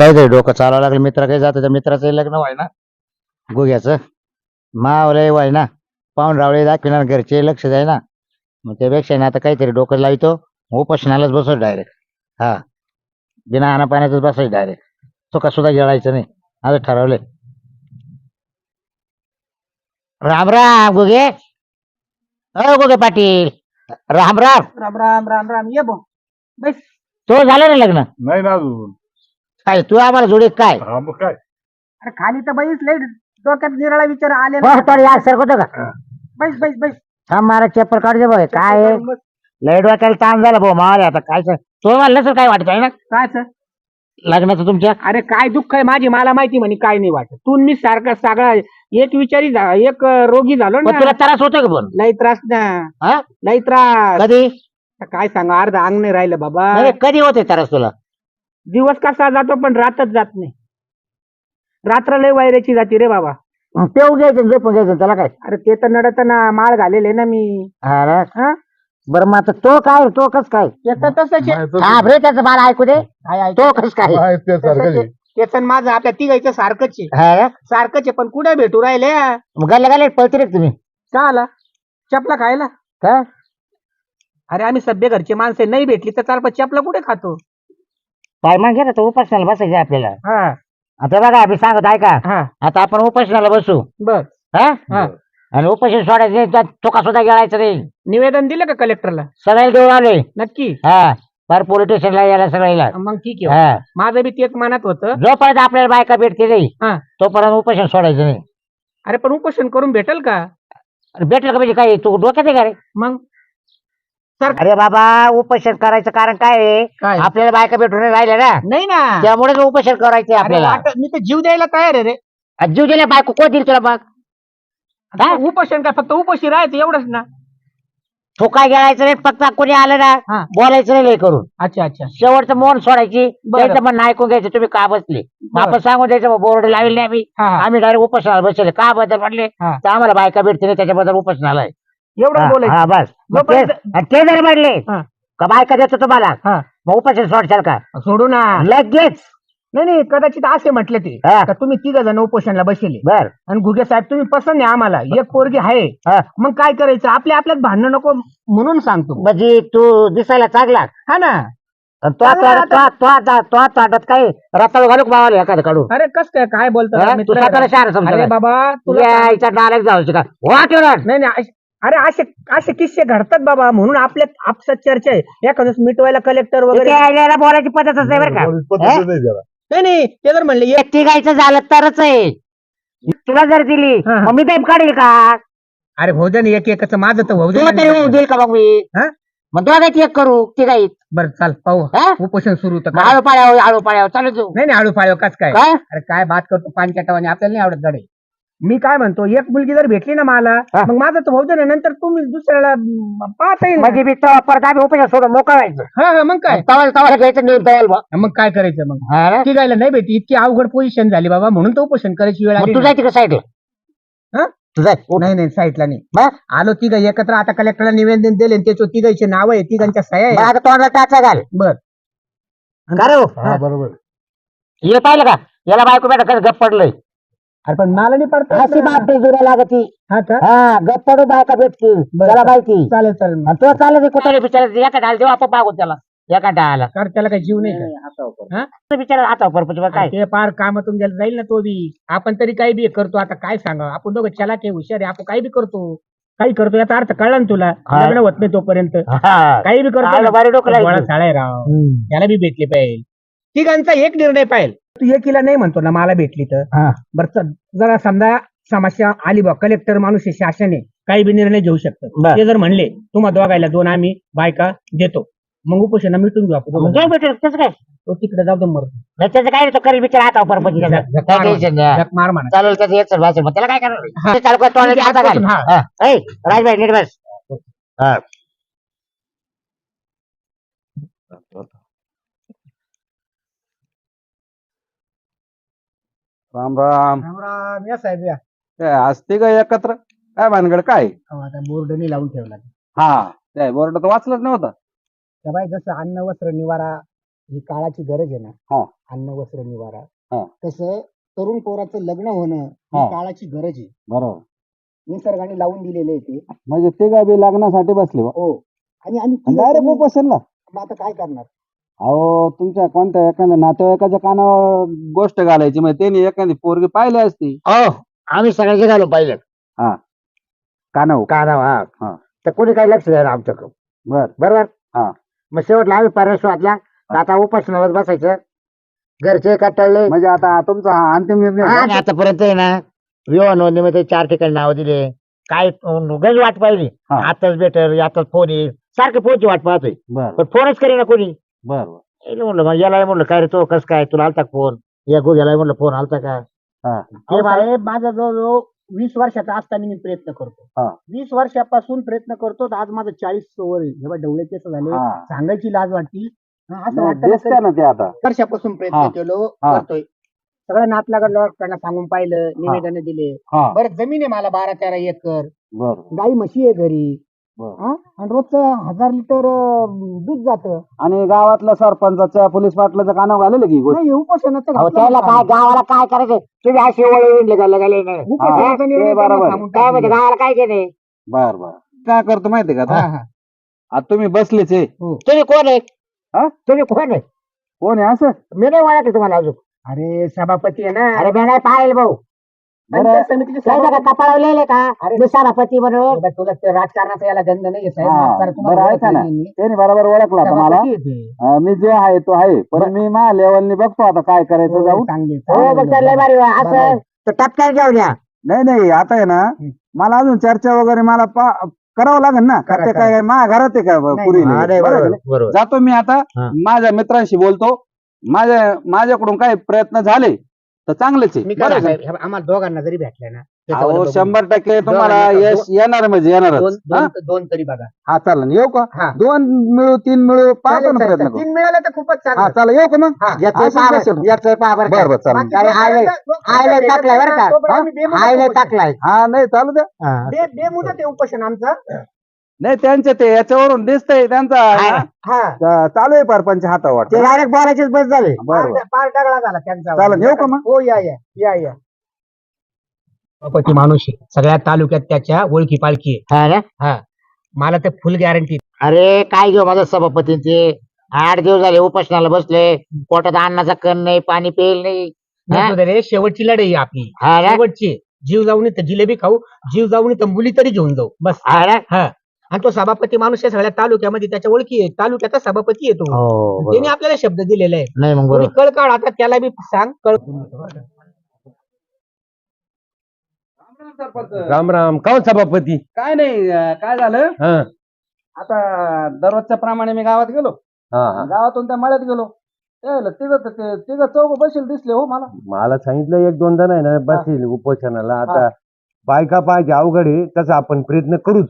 काहीतरी डोकं चालावं लागलं? मित्र काही जातं? त्या मित्राचं लग्न व्हाय ना? गुग्याचं. मावलंय व्हाय ना? पाहून रावळे दाखविणार घरचे लक्ष द्याय ना? मग त्यापेक्षा ना आता काहीतरी डोकं लावतो. उपोषणालाच बसव डायरेक्ट हा. बिना आणा पाण्यातच बसायचं डायरेक्ट चुका सुद्धा गिळायचं नाही. असं ठरवलंय. राम राम गुगे. अ गुगे पाटील. राम राम. राम राम राम राम. ये बो. बस. तो झालं ना लग्न? नाही ना अजून. काय तू आम्हाला जोडी काय? हा मग काय? अरे खाली तर बैस लय डोक्यात निराळा विचार आले ना. बस थोडी यार सरकतो का? बैस बैस बैस. थांब मारा चप्पल काढ दे भाऊ काय? आहे? बस. लय डोक्याला ताण झाला भाऊ मावाले आता काय सर? तो मला सर काय वाटत आहे ना? काय सर? लग्नाचं तुमच्या? अरे काय दुःख आहे माझी मला माहिती म्हणे काय नाही वाटत. तू मी सारखा सगळा एक विचारी झा- एक अं, रोगी झालो पण तुला ना त्रास होतो का पण? लई त्रास ना. हा? लई त्रास. कधी? काय सांगा अर्ध अंग नाही राहिलं बाबा. नाही, कधी होते त्रास तुला? दिवस कसा जातो पण रातच जात नाही. रात्र लय वायऱ्याची जाते रे बाबा. मग पेऊ घ्यायचं झोपून घ्यायचं त्याला काय? अरे ते तर नडत ना माळ घालेले ना मी. हा ना? हा? बरं मग आता तो काय तो कस काय? त्याचं तसंच आहे. तसं- हा त्याचं मला ऐकू दे. काय? तो कस काय? तसंच आहे. त्याचं आणि माझं आपल्या तिघायचं सारखंच आहे. हा ना? सारखंच आहे पण कुठे भेटू राहिले मग गल्ल्या गल्ल्या पळते रे तुम्ही? का आला चपला खायला. काय अरे आम्ही सभ्य घरचे माणसे नाही भेटली तर चार पाच चपला कुठे खातो? पाय मग घे ना तो उपासनाला बसायचे आपल्याला. हा. आता बघा आम्ही सांगत ऐका हा. आता आपण उपासनाला बसू. बर. हा? हा. आणि उपाशी सोडायचे नाही, त्यात चुका सुद्धा गिळायचं नाही. निवेदन दिलं का कलेक्टरला? सगळ्याला देऊन आले नक्की. हा. पर पोलीस स्टेशनला यायला सगळ्याला. मग ठीक आहे. हा. माझं बी तेच मनात होतं. जोपर्यंत आपल्याला बायका भेटते नाही हा. तोपर्यंत उपोषण सोडायचं नाही. अरे पण उपोषण करून भेटेल का? अरे भेटलं का म्हणजे काय? तू डोक्यात आहे का रे? मग? अरे बाबा उपोषण करायचं कारण काय आहे? काय? आपल्याला बायका भेटून नाही राहिल्या ना? नाही ना. त्यामुळेच उपोषण करायचंय अरे आपल्याला. वाट- मी तर जीव द्यायला तयार आहे रे. आणि जीव दिल्या बायको कोण दिली तुला बघ हा? उपोषण काय फक्त उपोषी राहायचं एवढंच ना. तो काय गिळायचं नाही फक्त कोणी आलं ना. बोलायचं नाही लय करून. अच्छा अच्छा. शेवटचं मोन सोडायची बरं. त्याचं म्हणणं ऐकून घ्यायचं तुम्ही का बसले? मग आपण सांगून द्यायचं बोर्ड लावेल नाही आम्ही. हा हा. आम्ही डायरेक्ट उपोषणाला बसले का बद्दल म्हटले हा. तर आम्हाला बायका भेटते नाही त्याच्याबद्दल उपोषणाला आहे. एवढं हा बोलायचं. हा, बस. मग ते जोपर्यंत- आणि ते जर म्हणले हा. का बायका देतो तुम्हाला? हा. मग उपोषण सोडशाल का? सोडू ना. लगेच. नाही नाही कदाचित असे म्हटले ते हा. का तुम्ही तिघ जण उपोषणला बसले. बर. आणि घुगे साहेब तुम्ही पसंत आहे आम्हाला. एक पोरगी आहे. हा. मग काय करायचं? आपल्या आपल्यात भांडणं नको म्हणून सांगतो. म्हणजे तू दिसायला चांगला. हा ना. आणि तो आता- आता- तो आता- तो आता ताटात काय रताळ घालू का एखादं काढून. अरे कस काय? काय बोलतो हा? तू स्वतःला शहर अरे समजा बाबा तुला डायरेक्ट जाऊ का वाट नाही नाही अरे असे असे किस्से घडतात बाबा म्हणून आपल्यात आपसात चर्चा आहे. एखादं मिटवायला कलेक्टर वगैरे यायला बोलायची पद्धतच नाही बरं का? पद्धतच नाही जरा. नाही नाही ते जर म्हणले एक तिघायचं झालं तरच आहे. तुला जर दिली हा, हा. मग मी टाईप काढेल का? अरे भाऊजन एक एकच माझं तर तुला तरी भाऊजन देईल का मग मी? हा? मग दोघांची एक करू तिघाईत बरं चाल पाहू. हा? उपोषण सुरू तर मग आळू पाळ्यावर आळू पाळ्यावर चालू नाही फाळू कस काय? काय अरे काय बात करतो पानचटावाने आपल्याला नाही आवडत गाडी मी काय म्हणतो एक मुलगी जर भेटली ना मला हा. मग माझं तर भाऊजन आहे नंतर तुम्ही दुसऱ्याला म, पाहता येईल ना. म्हणजे मी तेव्हा परत आम्ही उपेक्षा सोडून मोकळं व्हायचं हा हा मग काय तवाला तवाला घ्यायचं नेऊन तवाल मग मग काय करायचं मग हा ना? ती गायला नाही भेटी इतकी अवघड पोझिशन झाली बाबा म्हणून तो उपोषण करायची वेळ मग तू. जायची का साईडला? तू जाय नाही नाही साईटला नाही मग? आलो तिघ एकत्र आता कलेक्टरला निवेदन दिले आणि त्याच्यावर तिघांचे नाव आहे तिघांच्या सह्या मग आहे आता तोंडाला टाचा घाल बर का रे हो? हा बरोबर हे पाहिलं का याला बायको बेटा कसं गप पडलंय अरे पण मला नाही अशी पडत बाप जुऱ्या लागती. हा का? हा गप पडू बायका भेटतील बरं. त्याला माहिती. चालेल चालेल आणि तो चालत कुठे बिचारा एका डाल देऊ आपण मागून त्याला. एका डाळाला. कारण त्याला काही जीव नाही का? तो बिचारा आता परपंच काय. ते पार कामातून गेला जाईल ना तो बी. आपण तरी काही बी करतो आता काय सांगा? आपण दोघं चला के हुशार आहे आपण काही बी करतो. काही करतो याचा अर्थ कळला ना तुला? हा. लग्न होत नाही तोपर्यंत. हा. काही बी करतो आलं ना. डोकं गोळा राव हम्म. त्याला बी भेटले पाहिजे. तिघांचा एक निर्णय पाहिजे. तू एकीला नाही म्हणतो ना मला भेटली तर हा. बरं चल, जरा समजा समस्या आली बा कलेक्टर माणूस आहे शासन आहे काही बी निर्णय घेऊ शकतात बर. ते जर म्हणले तुम्हा दोघायला दोन आम्ही बायका देतो मग उपोषणा मिटून घेऊ आपण मग दोघं. जाऊ भेटेल त्याचं काय तो तिकडे जाऊ दे मर नाही त्याचं काय तो करेल बिचारा आता परपंच काय मार टेन्शन नाही झक मार म्हणा चालेल त्याचं येत वाचेल मग त्याला काय. करणार ते चालू कर घाल. हा. हा. ऐ, राजभाई नीट बस हा. राम राम. राम राम. या साहेब या. काय असते का एकत्र. काय भानगड काय? अहो, आता बोर्ड नाही लावून ठेवला. हा त्या बोर्ड तर वाचलंच नव्हतं. त्या बाई जसं अन्न वस्त्र निवारा ही काळाची गरज आहे हा. ना अन्न वस्त्र निवारा. हा. तसं तरुण पोराचं लग्न होणं हा. ही. काळाची गरज आहे. बरोबर. निसर्गाने लावून दिलेले ते. म्हणजे ते काय बी लग्नासाठी बसले बा. हो. आणि आम्ही डायरेक्ट उपोषणला. मग आता काय करणार? अहो तुमच्या कोणत्या एखाद्या नातेवाईकाच्या कानावर गोष्ट घालायची? म्हणजे त्यांनी एखादी पोरगी पाहिली असती? हो आम्ही सगळ्याचे घालून पाहिलं. कानावर? काना हा. हा. तर कोणी काही लक्ष द्यायला आमच्याकडं बर. बरोबर? हा. मग शेवटला आम्ही पर्याय वाटला आता उपासनावर बसायचं. घरचे कटाळले म्हणजे आता तुमचा हा अंतिम निर्णय आणि आतापर्यंत आहे ना विवाह नोंदणीमध्ये चार ठिकाणी नाव दिले. काय गंज वाट पाहिली. हा. आताच बेटर आताच फोन येईल. सारखं फोनची वाट पाहतोय? बर. पण फोनच करीना कोणी. बर बर. याला म्हणलं मग याला म्हणलं काय रे तो कस काय तुला आलता फोन या गेला म्हणलं फोन आलता का हा. अहो साहेब, माझा जो जो वीस वर्षाचा असताना मी प्रयत्न हा. करतो वीस वर्षापासून प्रयत्न करतो तर आज माझं चाळीस वर आहे. जेव्हा डवळे केस झाले हा. सांगायची लाज वाटती हा, असं नाही, वाटतं ना ते आता वर्षापासून प्रयत्न. केलो हा. करतोय सगळ्या नातलागड लोकांना सांगून पाहिलं निवेदन दिले हा बरं जमीन आहे मला बारा तेरा एकर बर गाई म्हशी आहे घरी बरं. हा? आणि रोजचं हजार लिटर अं, दूध जातं. आणि गावातल्या सरपंचाच्या पोलीस पाटलाच्या कानावर घालेलं की ही गोष्ट? नाही उपोषणाचं अहो, घातलं त्याला होतं काय. गावाला काय करायचं तुम्ही अशी ओळी गेले गेले नाही? उपोषणाचा हा, निर्णय ते त्यांना बरोबर. सांगून काय म्हणजे टाकला. गावाला काय केले बर बर. काय करतो माहितीये का हा, आता? हा. आता तुम्ही बसलेच आहे. तुम्ही कोण आहे? हा? तुम्ही कोण आहे? कोण आहे असं? मी नाही ओळखले तुम्हाला अजून. अरे सभापती आहे ना. अरे मी नाही पाहिलं भाऊ. समितीचे सभापती- का कपाळावर लिहिले का? अरे. मी सभापती म्हणून बाबा, तुला ते राजकारणाचा याला गंध नाही साहेब. हा, माफ करा, तुम्हाला बरं ओळखलं ऐका ना. नाही मी. त्याने बरोबर ओळखला आता मला. सभापती आहे ते. अं, मी जे आहे तो आहे. पण मी माझ्या लेवलनी बघतो आता काय करायचं हो, जाऊ चांगले हो लय भारी वा. असं टपक्यात घेऊन या नाही नाही आता आहे ना मला अजून चर्चा वगैरे मला पा- करावं लागेल ना. का करा, ते. काय माझ्या घरात आहे का पुरी हा, नाही, बरोबर बरोबर. जातो मी आता. हा. माझ्या मित्रांशी बोलतो. माझ्या माझ्याकडून काही प्रयत्न झाले तर चांगलेच आहे मी काय आहे आम्हाला दोघांना जरी भेटले ना त्याच्यावर अहो. शंभर टक्के तुम्हाला दोन- यश येणार म्हणजे येणारच दोन हा? दोन- दोन तरी बघा हा चालेल येऊ का हा. दोन मिळू तीन मिळू पाहतो चालेल, ना चालेल. प्रयत्न करू तीन मिळाले तर खूपच हा चांगलं चालेल येऊ का मग हा. याचं पहा. बरं, याचं पहा बरं बरं का. बरं चालेल बाकी हायवे टाकलाय बरं का? तोपर्यंत? आम्ही बेमुदत हायवे उपोषण. टाकलाय हा नाही चालू द्या. बे- बेमुदत आहे उपोषण आमचं नाही त्यांचे ते याच्यावरून दिसतंय त्यांचा हा. हा. चालू आहे परपंच हातावर. ते डायरेक्ट बोलायचेच बस झाले. बरं बरं. पार डगळा झाला त्यांचा. चालेल, येऊ का मग? हो या या या या. सभापती माणूस आहे. सगळ्या तालुक्यात त्याच्या ओळखी पालखी आहे. हा ना? हा. मला तर फुल गॅरंटी अरे काय घेऊ माझ्या सभापतींचे? आठ दिवस झाले उपासनाला बसले. पोटात अन्नाचा कण नाही पाणी पेल नाही. हा? रे शेवटची लढाई आहे आपली. हा ना? शेवटची. जीव जाऊन तर जिलेबी खाऊ जीव जाऊन तर मुली तरी घेऊन जाऊ. बस. हा ना? हा. आणि तो सभापती माणूस आहे सगळ्या तालुक्यामध्ये त्याच्या ओळखी आहे. तालुक्याचा सभापती येतो हो त्याने बरोबर. आपल्याला शब्द दिलेला आहे. नाही मग कोणी बरोबर कळ काढ आता त्याला बी सांग कळ राम राम काऊन सभापती? काय नाही अं, काय झालं? हा. आता दररोजच्या प्रमाणे मी गावात गेलो. हा हा. गावातून त्या मळ्यात गेलो. तिघ चौघ बसेल दिसले हो मला. मला सांगितलं एक दोनदा नाही ना बसेल उपोषणाला. आता बायका पाहिजे अवघड आहे तसं आपण प्रयत्न करूच.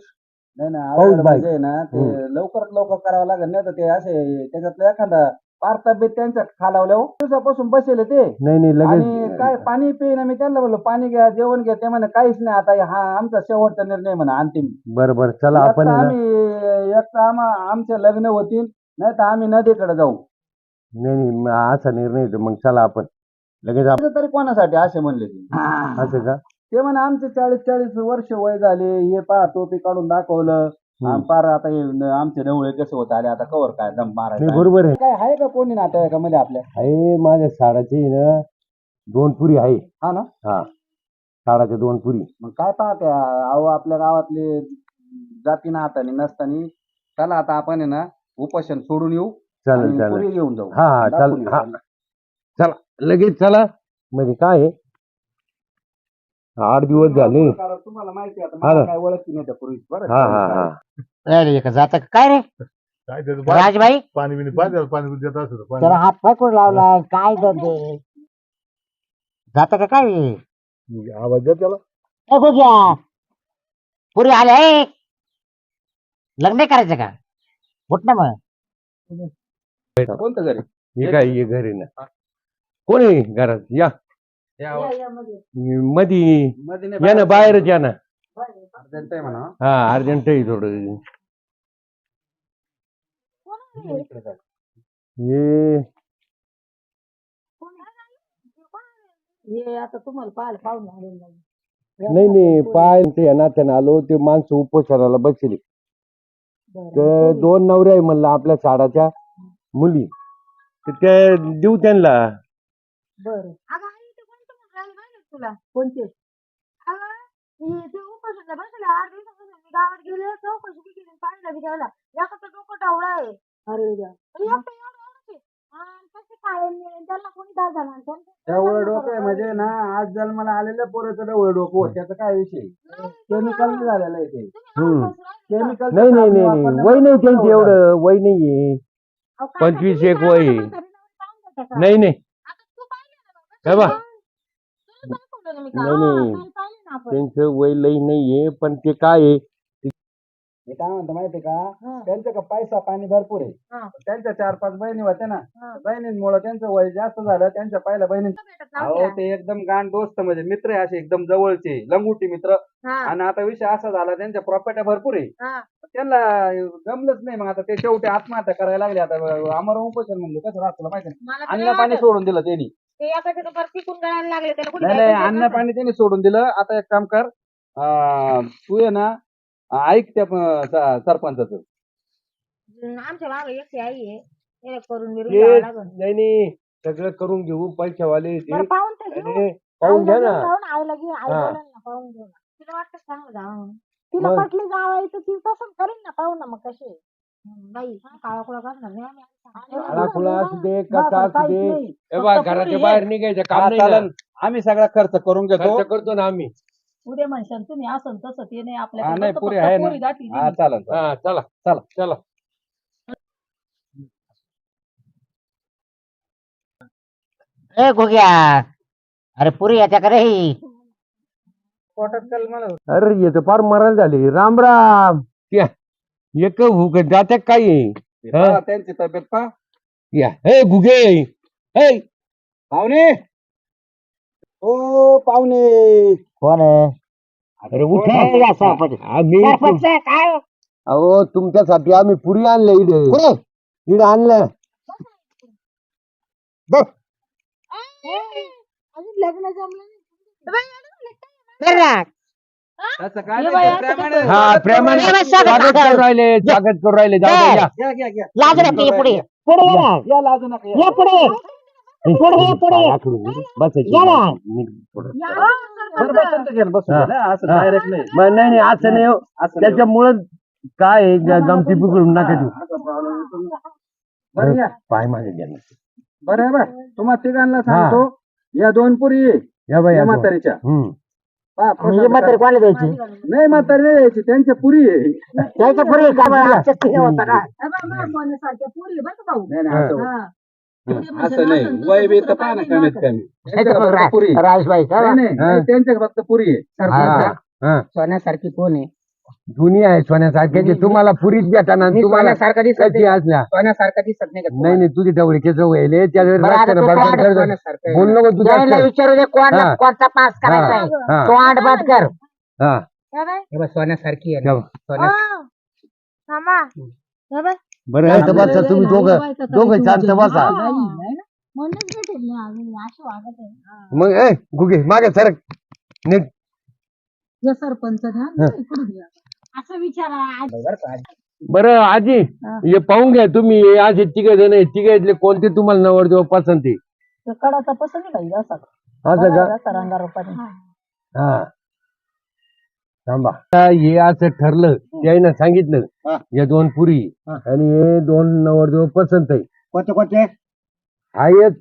नाही ना पाऊस बाई. म्हणजे ना ते लवकरात लवकर करावं लागेल नाही तर ते असे त्याच्यातलं एखादा पार तब्येत त्यांच्या खालावल्या हो. दिवसापासून बसेल ते. नाही नाही आणि लगेच काय पाणी पिईना मी त्यांना बोललो पाणी घ्या जेवण घ्या ते म्हणे काहीच नाही आता हा आमचा शेवटचा निर्णय म्हणा अंतिम. बरं बरं चला एक आपण तर आहे ना आम्ही एक तर आम्हा आमचे लग्न होतील नाही तर आम्ही नदीकडे जाऊ. नाही नाही मग असा निर्णय मग चला आपण. लगेच आप- तरी कोणासाठी असे म्हणले ते? असं का? ते म्हणे आमचे चाळीस चाळीस वर्ष वय झाले हे पहा टोपी काढून दाखवलं. आम पार आता हे न- आमचे डवळे कसे होत आले आता कवर काय दम नाही मारायचा बरोबर आहे. काय आहे का कोणी नातेवाईकामध्ये आपल्या? आहे माझ्या साडाचे ना दोन पुरी आहे. हा ना? हा. साडाच्या दोन पुरी. मग काय पाहत्या अहो आपल्या गावातले जाती ना हाताने नसतानी चला आता आपण आहे ना उपोषण सोडून येऊ चालेल आणि चालेल. पुरी घेऊन जाऊ. हा हा चाल दाखवून हा येऊ. चला लगेच चला. म्हणजे काय आहे? आठ दिवस झाले. तुम्हाला माहिती आहे आता हा मला ना. काय ओळखी नाही त्या पूर्वी बरं हा हा हा. अरे एक जाता काय रे? काय त्याचं पाणी राजबाई? पाणी बिणी पाहिजे पाणी देत त्याला पाणी हात पाय लावला काय धंदे जाता का काय? आवाज द्या त्याला. ए गुग्या पुरी आले ए. लग्न नाही करायचं का? उठ ना मग. कोणतं घरी? हे काय ये घरी ना. कोण आहे घरात? या. मधी. मध्ये या ना बाहेरच या ना. अर्जंट आहे म्हणा. हा अर्जंट आहे थोडं. हे. हे आता तुम्हाला पाहायला पाहून नाही. नाही पाय ते नात्यानं आलो ते माणसं उपोषणाला बसली. तर दोन नवरे आहे म्हणलं आपल्या साडाच्या मुली. तर ते देऊ त्यांना. बरं अगं आई ते कोणतं म्हणून राहिलं माहिती का तुला? कोणते? अगं हे ते उपोषणला बसले आठ दिवसापासून मी गावात गेले चौकशी बी केली पाहिलं बी ठेवला एकाचं डोकं डावळा आहे. अरे द्या आणि एकटं एवढं एवढंच आहे. आणि कसे काय आणि कोणी दाद डोकं आहे म्हणजे ना आज जन्माला आलेल्या पोराचं डवळ डोकं होतं. त्याचा काय विषय? केमिकल झालेलं आहे ते. हम्म. केमिकल नाही नाही नाही नाही. वय नाही त्यांचं एवढं. वय नाहीये पंचवीस एक काय वय. नाही नाही. आता तू पाहिलं ना बाबा, हे बघ. तुला दाखवलं ना मी नाही, का? नाही. काल पाहिलं ना आपण. त्यांचं वय लई नाहीये पण ते काय आहे मी काय म्हणतो माहितीये का हा. त्यांचं का पैसा पाणी भरपूर हा. आहे त्यांच्या चार पाच बहिणी होत्या ना हा. बहिणींमुळे त्यांचं वय जास्त झालं त्यांच्या पहिल्या बहिणी भेटत अहो नव्हत्या. ते एकदम गाण दोस्त म्हणजे मित्र आहे असे एकदम जवळचे लंगुटी मित्र हा, आणि आता विषय असा झाला त्यांच्या प्रॉपर्ट्या भरपूर आहे हा. त्यांना जमलंच नाही मग आता ते शेवटी आत्महत्या करायला लागले आता आमर उपोषण म्हणजे कसं राहत तुला माहिती आहे मला ना? तर अन्न पाणी. सोडून दिलं त्यांनी ते गळायला लागले त्याला कोणी नाही नाही अन्न. पाणी त्यांनी सोडून दिलं आता एक काम कर अं, तू आहे ना ऐक त्या स- सरपंचाचं हम्म, आमच्या मागे एकटी आई आहे तिला करून बिरून ते द्यावं लागेल. नाही नाही सगळं करून घेऊ पैशावाले ते बरं पाहून तर घेऊ आणि पाहून घ्या आईला ना घेऊन जाऊ ना, आईला हा. ना पाहून घेऊ ना तिला वाटतं चांगलं जावं म्हणून. तिला मग? पटली जावं तर ती पसंत करेल ना पाहू ना मग कसे बाई काळा कुळा करणार नाही आम्ही. आम्ही काळा खुळा असू दे कसा बाबा, असू काहीच दे. नाही. हे बघा फक्त घराच्या पोरी बाहेर. निघायचं काम नाही. आम्ही सगळा खर्च करून घेतो. खर्च करतो ना आम्ही. उद्या म्हणशाल तुम्ही असं तसं ते नाही हा, आपल्याकडे नाही, फक्त पुरी आहे ना. पोरी हा. हा चला चला. चला. ए गुग्या अरे पुरी येत्या का रे ही. पोटात कल मला. अरे येतं फार मरण झाली. राम राम. या. एक भूक जात्या काय हा? पहा त्यांची तब्येत पा या. हे गुगे हे. पाहुणे. ओ पाहुणे. कोण आहे? अरे काय या सरपंच? आम्ही सरपंच काय? अहो तुमच्यासाठी आम्ही पुरी आणलं इकडे पुरी इकडे आणलं. अजून लग्न जमलं नाही. काय? ये नाही, ते प्रेमाने- हा प्रेमाने प्रेमाने स्वागत स्वागत करू राहिले स्वागत करू राहिले जाऊ दे, या. घ्या घ्या घ्या लाजू नका ये पुढे पुढे ये ना या लाजू नका या. ये पुढे पुढे ये पुढे ये. आखडून बसायची. या ना. थोडं. या, बरं, सरपंच. बसून तर घ्या, बसून हा. घ्या ना, असं हा. डायरेक्ट नाही मग नाही नाही असं नाही हो. असं नाही. त्याच्यामुळं काय आहे, ग- गमती बिघडून नका देऊ असं problem येतो. बरं या पाय माझे ना. बरं आहे बरं तुम्हाला तिघांना सांगतो या दोन पुरी आहे, या बाई या या दोन. म्हातारीच्या हम्म. म्हणजे म्हातारी. कोणाला द्यायची नाही म्हातारी नाही द्यायची त्यांच्या पुरी आहे त्याच्या पुढे का बरं? होतं ना. पोरी भाऊ नाही नाही असं हा. नाही म्हणशाल, वय बी तर पहा ना काही कमीत नाही कमी त्याच्या फक्त पुरी आहे. राजबाई का? नाही, हा. त्यांच्या फक्त पुरी आहे. हा. सोन्यासारखी कोण आहे जुनी आहे सोन्यासारख्याची तुम्हाला पुरीच भेटाना मी तुम्हाला सोन्यासारखा दिसत नाही. असल्या सोन्यासारखा दिसत नाही का नाही तुम्हाला? नाही तुझी डवळी केस व्हायले त्या बरं, आता रस्त्यानं तू बडबड कोण- करत- सोन्यासारखं आहे. बोल नको तुझ्या विचारू दे कोणला हा. कोणता पास करायचा आहे हा तो आठ बाद कर हा. हे बघ, सोन्यासारखी आहे ना. जाऊ. सोन्या ओ, थांबा या बाई. बरं इथं बसा तुम्ही दोघं दोघं करायची शांत. बसा. बाई, ना? म्हणूनच भेटेल मी अजून अशी वागत आहे मग ए गुगे मागे सरक नीट या सरपंच ना हा. इकडून या. असं विचारा आज बरं का? बरं आजी हे. पाहून घ्या तुम्ही हे असे तिघ जण आहे तिघातले कोणते तुम्हाला नवरदेव पसंत आहे? तो कडाचा पसंत नाही बाई असा? असं का असा रंगारूपाने हा. थांबा. आता हे असं ठरलं त्यानं सांगितलं हा. या दोन पुरी हा. आणि हे दोन नवरदेव पसंत आहे. कोणते कोणते? आहेत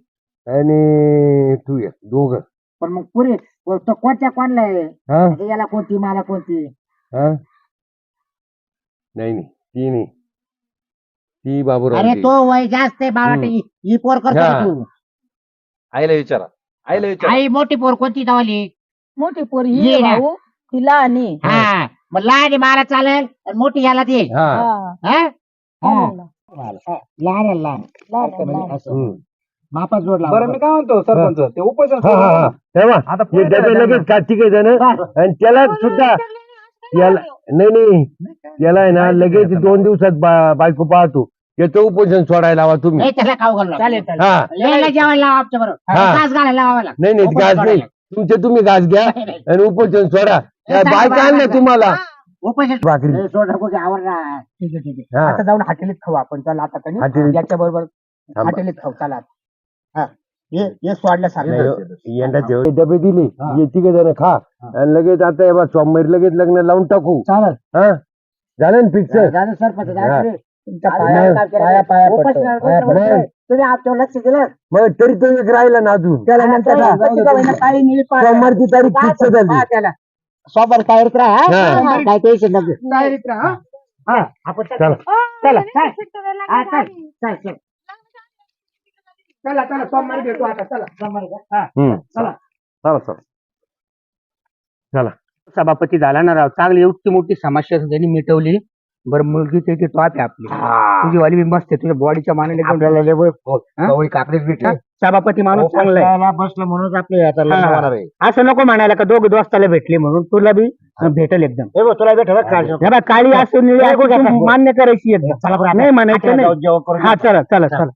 आणि तू ये दोघं. पण मग पुरी तो कोणत्या कोणला आहे? हा? याला कोणती मला कोणती? हा? नाही नाही. ती नाही. ती बाबूराव अरे तो वय जास्त आहे हम्म. ही पोर करतो हा. तू. आईला विचारा. आईला विचारा. आई मोठी पोर कोणती धावली मोठी पोरी ये ही ना. भाऊ. तिला आणि हा. मग लहान आहे मला चालेल. आणि मोठी याला दे. हा. हा, हा? हा. लहान आहे लहान. लहान आहे. असं. हम्म. मापाच जोड बरं मी काय म्हणतो सरपंच ते उपोषण हा, हा, हा. तेव्हा आता हे पुढे डबे काय लगेच का तिघ जण. आणि त्याला सुद्धा याला नाही नाही. त्याला आहे ना लगेच दोन दिवसात बा- बायको पाहतो. त्याचं उपोषण सोडायला हवा तुम्ही. नाही त्याला खाऊ घालू चालेल चालेल. हा. यायला जेवायला लावा आमच्या बरोबर. हा. घास घालायला लावायला नाही नाही उपोषण घास नाही. सोडायला. तुमचे तुम्ही घास घ्या आणि उपोषण सोडा. त्या चालेल, बायका बाय, आणल्या बाय. तुम्हाला. उपोषण भाकरी. सोड नको की आवडणार ठीक आहे ठीक हा. आहे आता जाऊन हॉटेलीत खाऊ आपण. चला आता हॉटेलीत. याच्या बरोबर थांबा. हॉटेलीत खाऊ. चला. हा. हे सोडल्यासारखं नाही. यंदा जेवढे डबे दिले हे तिघे जण खा आणि लगेच आता हे सोमवारी लगेच लग्न लावून टाकू चालेल हा झालं ना फिक्स झालं सरपंच. तुमच्या पाया? पाया पाया पडतो. पाया. तुम्ही आमच्यावर लक्ष दिलं मग तरी तो एक राहिला ना अजून त्याला हा, पाया. सोमवारची तारीख फिक्स करू? झाली हा, त्याला. सोबत तयारीत राहा हा. हा? काय टेन्शन नको तयारीत राहा, हा? आपण चल. चला चला, चला चल. हा, चल. चल, चल. चला चला सोमवारी भेटू आता चला सोमवारी का? हा. हम्म. चला. चला चला सभापती झाला ना राव चांगली एवढी मोठी समस्या त्यांनी मिटवली बरं मुलगी त्याची टॉप आहे आपली तुझी वाली बी मस्त आहे तुझ्या बॉडीच्या मानाने एकदम आपल्याला लय हा? गवळी काकडीच भेटली हा? सभापती माणूस चांगला आहे बसलं म्हणून आपले आता लग्न हा. होणार आहे असं नको म्हणायला का दोघं दोस्ताला भेटले म्हणून तुला बी भेटेल एकदम हे बघ, तुला भेटेल. हे बघ, काळी असं निळी असं तू मान्य करायची एकदम चला बरं, नाही म्हणायचं नाही जाऊन जेवण करून हा. चला चला चला